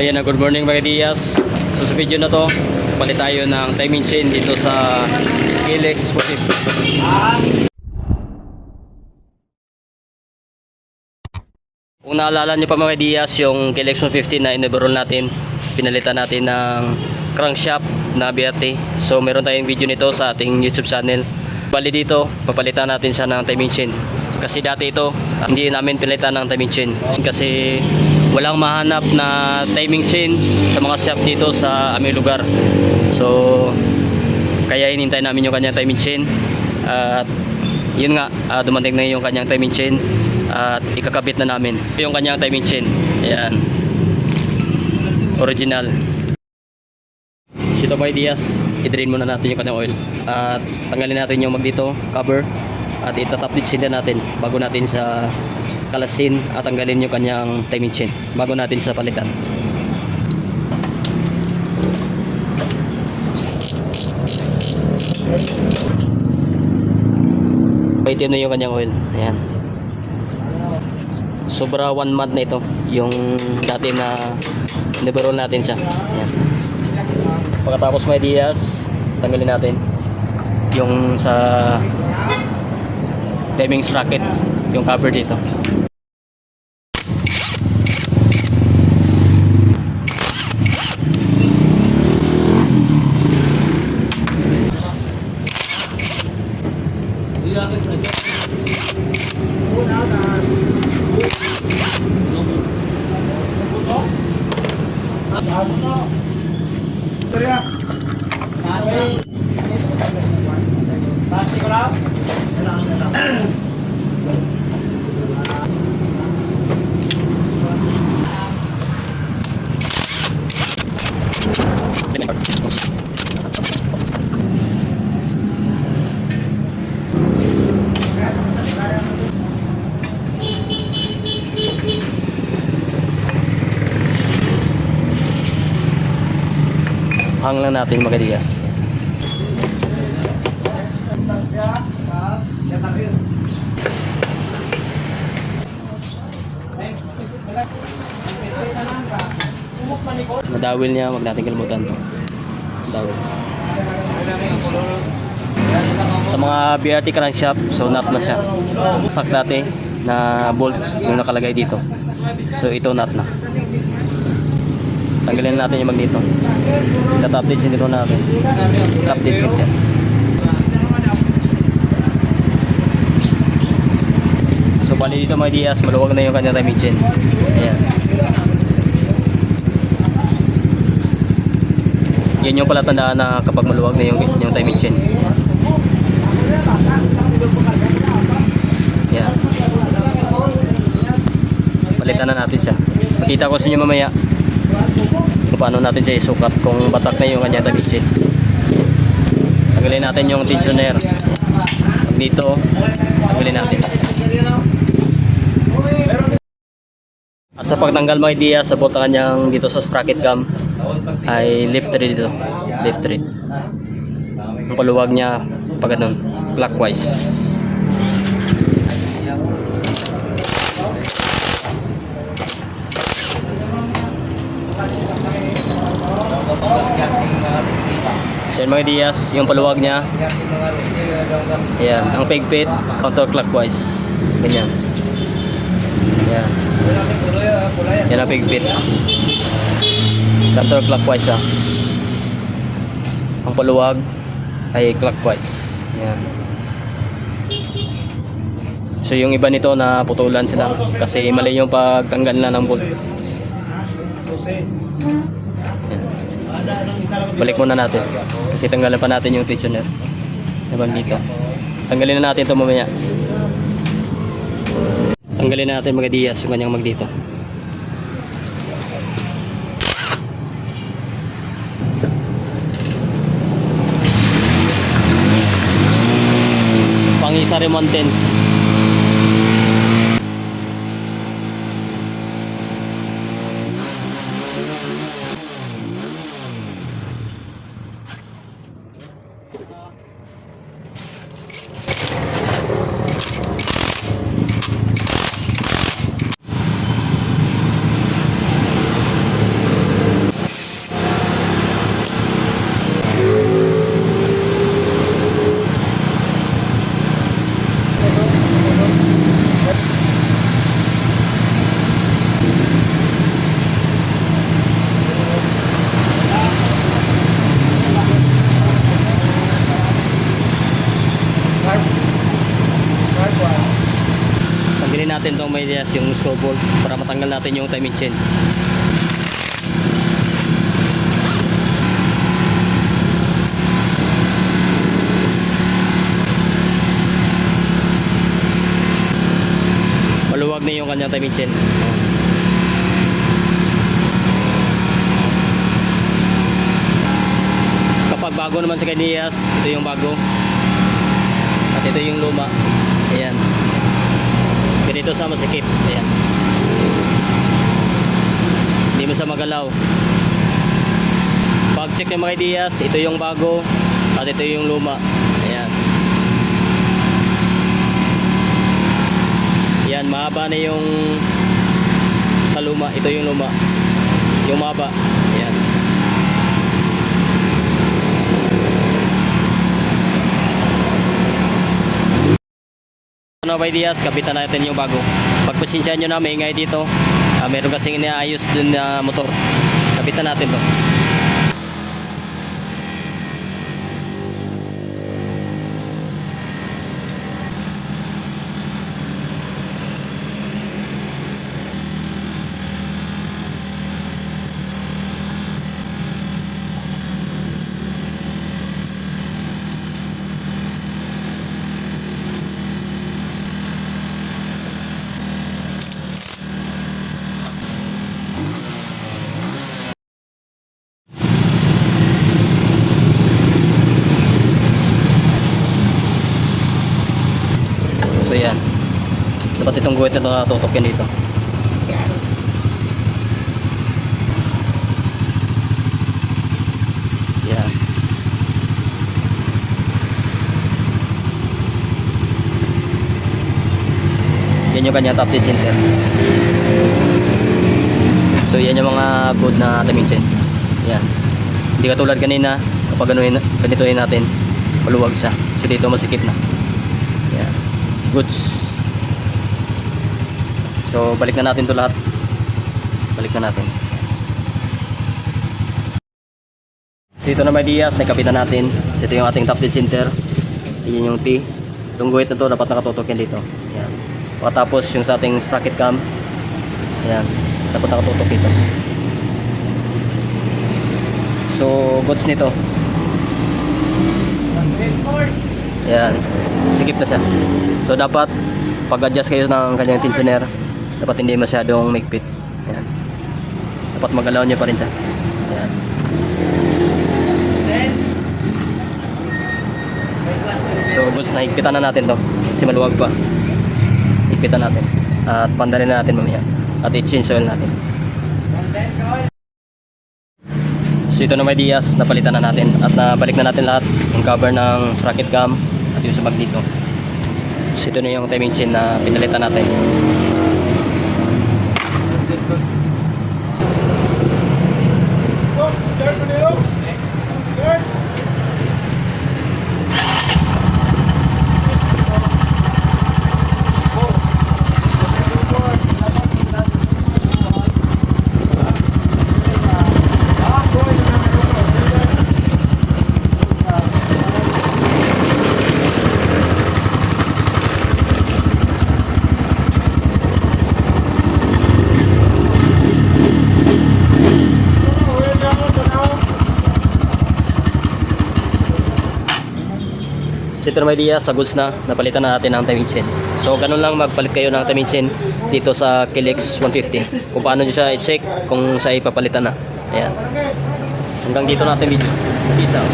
Ayan na, good morning mga Diaz. So sa video na to, palit tayo ng timing chain dito sa Helix 40. Kung naalala niyo pa mga Diaz, yung Helix 150 na inabarol natin, pinalitan natin ng crankshaft na BRT. So meron tayong video nito sa ating YouTube channel. Bali dito, papalitan natin siya ng timing chain. Kasi dati ito, hindi namin pinalitan ng timing chain. Kasi walang mahanap na timing chain sa mga shop dito sa aming lugar. So, kaya hinintay namin yung kanyang timing chain. At yun nga, ah, dumating na yung kanyang timing chain. At ikakabit na namin yung kanyang timing chain. Ayan. Original. Sito by Diaz, i-drain muna natin yung kanyang oil. At tanggalin natin yung mag dito, cover. At itatap din sila natin bago natin sa kalasin at tanggalin yung kanyang timing chain bago natin sa palitan. Itim na yung kanyang oil. Ayan. Sobra one month na ito. Yung dati na nibarol natin siya. Ayan. Pagkatapos may dias, tanggalin natin yung sa timing sprocket, yung cover dito. Terima kasih. Hang lang natin mga dias. Madawil niya, wag natin kalimutan to. Madawil. Sa mga BRT crankshaft, so nut na siya. Stock dati na bolt yung nakalagay dito. So ito nut na. Tanggalin natin yung mag dito. Tatap din siniro natin. Din siniro. So bali dito mga dias, maluwag na yung kanyang chain. Ayan. Yan yung palatandaan na kapag maluwag na yung, yung timing chain. Yan. Palitan na natin siya. Makita ko sa inyo mamaya paano natin siya isukat kung batak na yung kanyang timing chain. Tanggalin natin yung tensioner. Pag dito, tanggalin natin. At sa pagtanggal mga idea sa buta kanyang dito sa sprocket cam ay lift rin dito. Lift rin. Ang paluwag niya pag ganun, clockwise. Yun mga dias, yung paluwag niya. Ayan, ang pigpit, counterclockwise. Ganyan. Ayan. Yan ang pigpit. Counterclockwise siya. Ang paluwag ay clockwise. Ayan. So yung iba nito na putulan sila kasi mali yung pagtanggal na ng bolt. Balik muna natin. Kasi tanggalan pa natin yung tensioner. Naman dito. Tanggalin na natin ito mamaya. Tanggalin na natin mga Diaz yung kanyang magdito. Pangisa rin 110. natin itong may lias yung scoreboard para matanggal natin yung timing chain. Maluwag na yung kanyang timing chain. Kapag bago naman sa kay Diaz ito yung bago. At ito yung luma. Ayan. Ganito sa masikip. Ayan. Hindi mo sa magalaw. Pag check ng mga ideas, ito yung bago at ito yung luma. Ayan. Yan, mahaba na yung sa luma. Ito yung luma. Yung mahaba. Ayan. Ba ideas, kapitan natin yung bago. Pagpasensya nyo na, may ingay dito. Ah, meron kasing inaayos dun na motor. Kapitan natin to. So yan. Dapat itong guhit na ito natutok yan dito. Yan. Yung kanya top center. So yan yung mga good na timing chain. Yan. Hindi katulad kanina kapag ganuhin, ganituhin natin maluwag siya. So dito masikip na. Yan. Goods. So balik na natin to lahat. Balik na natin. So na may Diaz, nagkapitan natin. So ito yung ating top dead center. Yan yung T. Itong guhit na to dapat nakatutok dito. Yan. Pagkatapos yung sa ating sprocket cam. Yan. Dapat nakatutok dito. So goods nito. Yan. Sikip na siya. So dapat pag-adjust kayo ng kanyang tensioner, dapat hindi masyadong mikpit. Yan. Dapat magalaw niya pa rin siya. Yan. So goods na higpitan na natin to. Kasi maluwag pa. Higpitan natin. At pandarin na natin mamaya. At i-change oil natin. So ito na may Diaz, napalitan na natin at nabalik na natin lahat yung cover ng sprocket cam at yung sa bag dito. So ito na yung timing chain na pinalitan natin. So ito na sa goods na, napalitan na natin ang timing chain. So ganun lang magpalit kayo ng timing chain dito sa Kilex 150. Kung paano nyo siya i-check, kung siya ipapalitan na. Ayan. Hanggang dito natin video. Peace out.